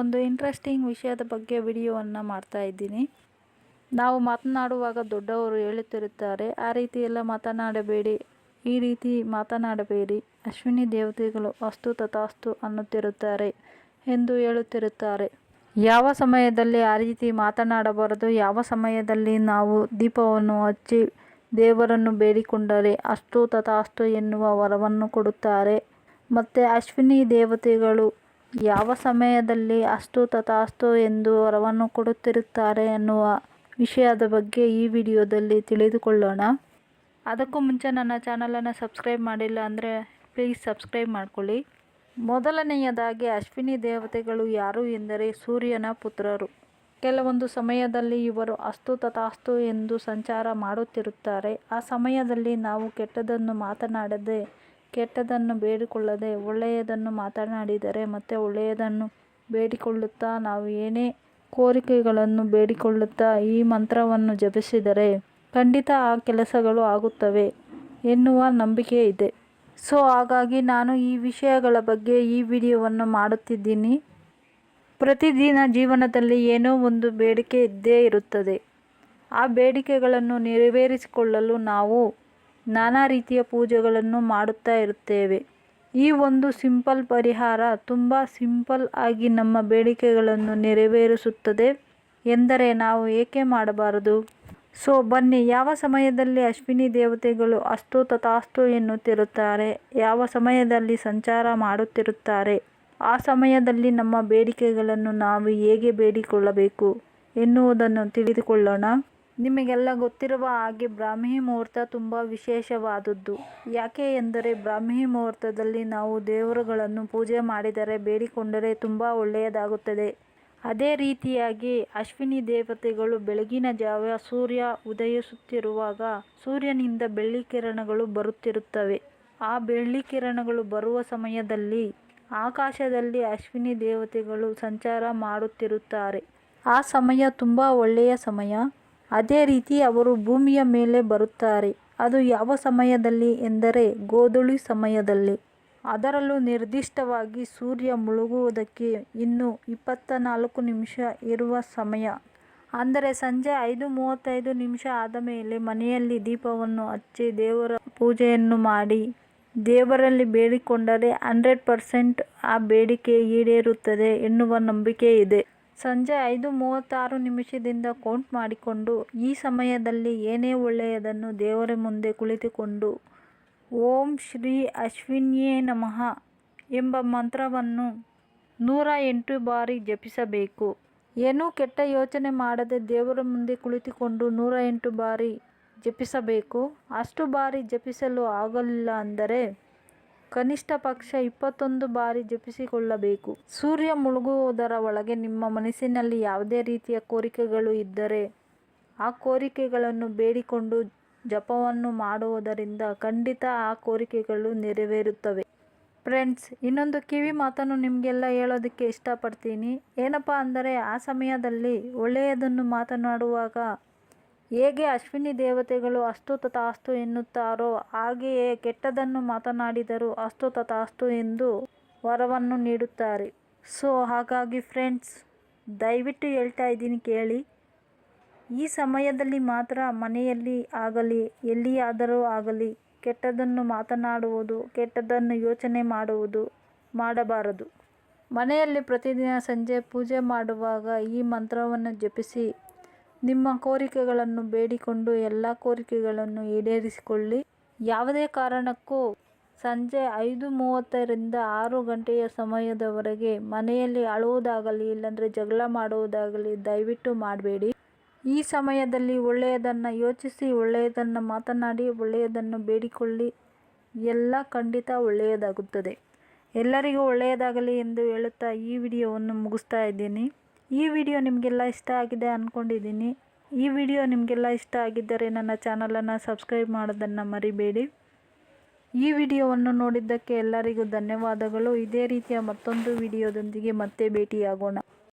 ಒಂದು ಇಂಟ್ರೆಸ್ಟಿಂಗ್ ವಿಷಯದ ಬಗ್ಗೆ ವಿಡಿಯೋವನ್ನು ಮಾಡ್ತಾ ಇದ್ದೀನಿ. ನಾವು ಮಾತನಾಡುವಾಗ ದೊಡ್ಡವರು ಹೇಳುತ್ತಿರುತ್ತಾರೆ, ಆ ರೀತಿ ಎಲ್ಲ ಮಾತನಾಡಬೇಡಿ, ಈ ರೀತಿ ಮಾತನಾಡಬೇಡಿ, ಅಶ್ವಿನಿ ದೇವತೆಗಳು ಅಸ್ತು ತಥಾಸ್ತು ಅನ್ನುತ್ತಿರುತ್ತಾರೆ ಎಂದು ಹೇಳುತ್ತಿರುತ್ತಾರೆ. ಯಾವ ಸಮಯದಲ್ಲಿ ಆ ರೀತಿ ಮಾತನಾಡಬಾರದು, ಯಾವ ಸಮಯದಲ್ಲಿ ನಾವು ದೀಪವನ್ನು ಹಚ್ಚಿ ದೇವರನ್ನು ಬೇಡಿಕೊಂಡರೆ ಅಷ್ಟು ತಥಾಸ್ತು ಎನ್ನುವ ವರವನ್ನು ಕೊಡುತ್ತಾರೆ. ಮತ್ತು ಅಶ್ವಿನಿ ದೇವತೆಗಳು ಯಾವ ಸಮಯದಲ್ಲಿ ಅಸ್ತು ತಥಾಸ್ತು ಎಂದು ವರವನ್ನು ಕೊಡುತ್ತಿರುತ್ತಾರೆ ಎನ್ನುವ ವಿಷಯದ ಬಗ್ಗೆ ಈ ವಿಡಿಯೋದಲ್ಲಿ ತಿಳಿದುಕೊಳ್ಳೋಣ. ಅದಕ್ಕೂ ಮುಂಚೆ ನನ್ನ ಚಾನಲನ್ನು ಸಬ್ಸ್ಕ್ರೈಬ್ ಮಾಡಿಲ್ಲ ಅಂದರೆ ಪ್ಲೀಸ್ ಸಬ್ಸ್ಕ್ರೈಬ್ ಮಾಡಿಕೊಳ್ಳಿ. ಮೊದಲನೆಯದಾಗಿ ಅಶ್ವಿನಿ ದೇವತೆಗಳು ಯಾರು ಎಂದರೆ ಸೂರ್ಯನ ಪುತ್ರರು. ಕೆಲವೊಂದು ಸಮಯದಲ್ಲಿ ಇವರು ಅಸ್ತು ತಥಾಸ್ತು ಎಂದು ಸಂಚಾರ ಮಾಡುತ್ತಿರುತ್ತಾರೆ. ಆ ಸಮಯದಲ್ಲಿ ನಾವು ಕೆಟ್ಟದನ್ನು ಮಾತನಾಡದೆ ಕೆಟ್ಟದನ್ನು ಬೇಡಿಕೊಳ್ಳದೆ ಒಳ್ಳೆಯದನ್ನು ಮಾತನಾಡಿದರೆ ಮತ್ತು ಒಳ್ಳೆಯದನ್ನು ಬೇಡಿಕೊಳ್ಳುತ್ತಾ ನಾವು ಏನೇ ಕೋರಿಕೆಗಳನ್ನು ಬೇಡಿಕೊಳ್ಳುತ್ತಾ ಈ ಮಂತ್ರವನ್ನು ಜಪಿಸಿದರೆ ಖಂಡಿತ ಆ ಕೆಲಸಗಳು ಆಗುತ್ತವೆ ಎನ್ನುವ ನಂಬಿಕೆ ಇದೆ. ಸೊ, ಹಾಗಾಗಿ ನಾನು ಈ ವಿಷಯಗಳ ಬಗ್ಗೆ ಈ ವಿಡಿಯೋವನ್ನು ಮಾಡುತ್ತಿದ್ದೀನಿ. ಪ್ರತಿದಿನ ಜೀವನದಲ್ಲಿ ಏನೋ ಒಂದು ಬೇಡಿಕೆ ಇದ್ದೇ ಇರುತ್ತದೆ. ಆ ಬೇಡಿಕೆಗಳನ್ನು ನೆರವೇರಿಸಿಕೊಳ್ಳಲು ನಾವು ನಾನಾ ರೀತಿಯ ಪೂಜೆಗಳನ್ನು ಮಾಡುತ್ತಾ ಇರುತ್ತೇವೆ. ಈ ಒಂದು ಸಿಂಪಲ್ ಪರಿಹಾರ ತುಂಬ ಸಿಂಪಲ್ ಆಗಿ ನಮ್ಮ ಬೇಡಿಕೆಗಳನ್ನು ನೆರವೇರಿಸುತ್ತದೆ. ಎಂದರೆ ನಾವು ಏಕೆ ಮಾಡಬಾರದು? ಸೊ, ಬನ್ನಿ, ಯಾವ ಸಮಯದಲ್ಲಿ ಅಶ್ವಿನಿ ದೇವತೆಗಳು ಅಸ್ತು ತಥಾಸ್ತು ಎನ್ನುತ್ತಿರುತ್ತಾರೆ, ಯಾವ ಸಮಯದಲ್ಲಿ ಸಂಚಾರ ಮಾಡುತ್ತಿರುತ್ತಾರೆ, ಆ ಸಮಯದಲ್ಲಿ ನಮ್ಮ ಬೇಡಿಕೆಗಳನ್ನು ನಾವು ಹೇಗೆ ಬೇಡಿಕೊಳ್ಳಬೇಕು ಎನ್ನುವುದನ್ನು ತಿಳಿದುಕೊಳ್ಳೋಣ. ನಿಮಗೆಲ್ಲ ಗೊತ್ತಿರುವ ಹಾಗೆ ಬ್ರಾಹ್ಮಿ ಮುಹೂರ್ತ ತುಂಬ ವಿಶೇಷವಾದದ್ದು. ಯಾಕೆ ಎಂದರೆ ಬ್ರಾಹ್ಮಿ ಮುಹೂರ್ತದಲ್ಲಿ ನಾವು ದೇವರುಗಳನ್ನು ಪೂಜೆ ಮಾಡಿದರೆ ಬೇಡಿಕೊಂಡರೆ ತುಂಬ ಒಳ್ಳೆಯದಾಗುತ್ತದೆ. ಅದೇ ರೀತಿಯಾಗಿ ಅಶ್ವಿನಿ ದೇವತೆಗಳು ಬೆಳಗಿನ ಜಾವ ಸೂರ್ಯ ಉದಯಿಸುತ್ತಿರುವಾಗ ಸೂರ್ಯನಿಂದ ಬೆಳ್ಳಿ ಕಿರಣಗಳು ಬರುತ್ತಿರುತ್ತವೆ. ಆ ಬೆಳ್ಳಿ ಕಿರಣಗಳು ಬರುವ ಸಮಯದಲ್ಲಿ ಆಕಾಶದಲ್ಲಿ ಅಶ್ವಿನಿ ದೇವತೆಗಳು ಸಂಚಾರ ಮಾಡುತ್ತಿರುತ್ತಾರೆ. ಆ ಸಮಯ ತುಂಬ ಒಳ್ಳೆಯ ಸಮಯ. ಅದೇ ರೀತಿ ಅವರು ಭೂಮಿಯ ಮೇಲೆ ಬರುತ್ತಾರೆ. ಅದು ಯಾವ ಸಮಯದಲ್ಲಿ ಎಂದರೆ ಗೋಧುಳಿ ಸಮಯದಲ್ಲಿ. ಅದರಲ್ಲೂ ನಿರ್ದಿಷ್ಟವಾಗಿ ಸೂರ್ಯ ಮುಳುಗುವುದಕ್ಕೆ ಇನ್ನು ಇಪ್ಪತ್ತ ನಾಲ್ಕು ನಿಮಿಷ ಇರುವ ಸಮಯ. ಅಂದರೆ ಸಂಜೆ ಐದು ಮೂವತ್ತೈದು ನಿಮಿಷ ಆದ ಮೇಲೆ ಮನೆಯಲ್ಲಿ ದೀಪವನ್ನು ಹಚ್ಚಿ ದೇವರ ಪೂಜೆಯನ್ನು ಮಾಡಿ. ದೇವರಲ್ಲಿ ಬೇಡಿಕೊಂಡರೆ ಹಂಡ್ರೆಡ್ ಪರ್ಸೆಂಟ್ ಆ ಬೇಡಿಕೆ ಈಡೇರುತ್ತದೆ ಎನ್ನುವ ನಂಬಿಕೆ ಇದೆ. ಸಂಜೆ ಐದು ಮೂವತ್ತಾರು ನಿಮಿಷದಿಂದ ಕೌಂಟ್ ಮಾಡಿಕೊಂಡು, ಈ ಸಮಯದಲ್ಲಿ ಏನೇ ಒಳ್ಳೆಯದನ್ನು ದೇವರ ಮುಂದೆ ಕುಳಿತುಕೊಂಡು, ಓಂ ಶ್ರೀ ಅಶ್ವಿನ್ಯೇ ನಮಃ ಎಂಬ ಮಂತ್ರವನ್ನು ನೂರ ಎಂಟು ಬಾರಿ ಜಪಿಸಬೇಕು. ಏನೂ ಕೆಟ್ಟ ಯೋಚನೆ ಮಾಡದೆ ದೇವರ ಮುಂದೆ ಕುಳಿತುಕೊಂಡು ನೂರ ಎಂಟು ಬಾರಿ ಜಪಿಸಬೇಕು. ಅಷ್ಟು ಬಾರಿ ಜಪಿಸಲು ಆಗಲಿಲ್ಲ ಅಂದರೆ ಕನಿಷ್ಠ ಪಕ್ಷ ಇಪ್ಪತ್ತೊಂದು ಬಾರಿ ಜಪಿಸಿಕೊಳ್ಳಬೇಕು. ಸೂರ್ಯ ಮುಳುಗುವುದರ ಒಳಗೆ ನಿಮ್ಮ ಮನಸ್ಸಿನಲ್ಲಿ ಯಾವುದೇ ರೀತಿಯ ಕೋರಿಕೆಗಳು ಇದ್ದರೆ, ಆ ಕೋರಿಕೆಗಳನ್ನು ಬೇಡಿಕೊಂಡು ಜಪವನ್ನು ಮಾಡುವುದರಿಂದ ಖಂಡಿತ ಆ ಕೋರಿಕೆಗಳು ನೆರವೇರುತ್ತವೆ. ಫ್ರೆಂಡ್ಸ್, ಇನ್ನೊಂದು ಕಿವಿ ಮಾತನ್ನು ನಿಮಗೆಲ್ಲ ಹೇಳೋದಕ್ಕೆ ಇಷ್ಟಪಡ್ತೀನಿ. ಏನಪ್ಪ ಅಂದರೆ, ಆ ಸಮಯದಲ್ಲಿ ಒಳ್ಳೆಯದನ್ನು ಮಾತನಾಡುವಾಗ ಹೇಗೆ ಅಶ್ವಿನಿ ದೇವತೆಗಳು ಅಸ್ತು ತಥಾಸ್ತು ಎನ್ನುತ್ತಾರೋ ಹಾಗೆಯೇ ಕೆಟ್ಟದನ್ನು ಮಾತನಾಡಿದರೂ ಅಸ್ತು ತಥಾಸ್ತು ಎಂದು ವರವನ್ನು ನೀಡುತ್ತಾರೆ. ಸೊ ಹಾಗಾಗಿ ಫ್ರೆಂಡ್ಸ್ ದಯವಿಟ್ಟು ಹೇಳ್ತಾ ಇದ್ದೀನಿ ಕೇಳಿ. ಈ ಸಮಯದಲ್ಲಿ ಮಾತ್ರ ಮನೆಯಲ್ಲಿ ಆಗಲಿ, ಎಲ್ಲಿಯಾದರೂ ಆಗಲಿ ಕೆಟ್ಟದನ್ನು ಮಾತನಾಡುವುದು ಕೆಟ್ಟದನ್ನು ಯೋಚನೆ ಮಾಡುವುದು ಮಾಡಬಾರದು. ಮನೆಯಲ್ಲಿ ಪ್ರತಿದಿನ ಸಂಜೆ ಪೂಜೆ ಮಾಡುವಾಗ ಈ ಮಂತ್ರವನ್ನು ಜಪಿಸಿ ನಿಮ್ಮ ಕೋರಿಕೆಗಳನ್ನು ಬೇಡಿಕೊಂಡು ಎಲ್ಲ ಕೋರಿಕೆಗಳನ್ನು ಈಡೇರಿಸಿಕೊಳ್ಳಿ. ಯಾವುದೇ ಕಾರಣಕ್ಕೂ ಸಂಜೆ ಐದು ಮೂವತ್ತರಿಂದ ಆರು ಗಂಟೆಯ ಸಮಯದವರೆಗೆ ಮನೆಯಲ್ಲಿ ಅಳುವುದಾಗಲಿ ಇಲ್ಲಾಂದರೆ ಜಗಳ ಮಾಡುವುದಾಗಲಿ ದಯವಿಟ್ಟು ಮಾಡಬೇಡಿ. ಈ ಸಮಯದಲ್ಲಿ ಒಳ್ಳೆಯದನ್ನು ಯೋಚಿಸಿ, ಒಳ್ಳೆಯದನ್ನು ಮಾತನಾಡಿ, ಒಳ್ಳೆಯದನ್ನು ಬೇಡಿಕೊಳ್ಳಿ. ಎಲ್ಲ ಖಂಡಿತ ಒಳ್ಳೆಯದಾಗುತ್ತದೆ. ಎಲ್ಲರಿಗೂ ಒಳ್ಳೆಯದಾಗಲಿ ಎಂದು ಹೇಳುತ್ತಾ ಈ ವಿಡಿಯೋವನ್ನು ಮುಗಿಸ್ತಾ ಇದ್ದೀನಿ. ಈ ವಿಡಿಯೋ ನಿಮಗೆಲ್ಲ ಇಷ್ಟ ಆಗಿದೆ ಅಂದ್ಕೊಂಡಿದ್ದೀನಿ ಈ ವಿಡಿಯೋ ನಿಮಗೆಲ್ಲ ಇಷ್ಟ ಆಗಿದ್ದರೆ ನನ್ನ ಚಾನಲನ್ನು ಸಬ್ಸ್ಕ್ರೈಬ್ ಮಾಡೋದನ್ನು ಮರಿಬೇಡಿ. ಈ ವಿಡಿಯೋವನ್ನು ನೋಡಿದ್ದಕ್ಕೆ ಎಲ್ಲರಿಗೂ ಧನ್ಯವಾದಗಳು. ಇದೇ ರೀತಿಯ ಮತ್ತೊಂದು ವಿಡಿಯೋದೊಂದಿಗೆ ಮತ್ತೆ ಭೇಟಿಯಾಗೋಣ.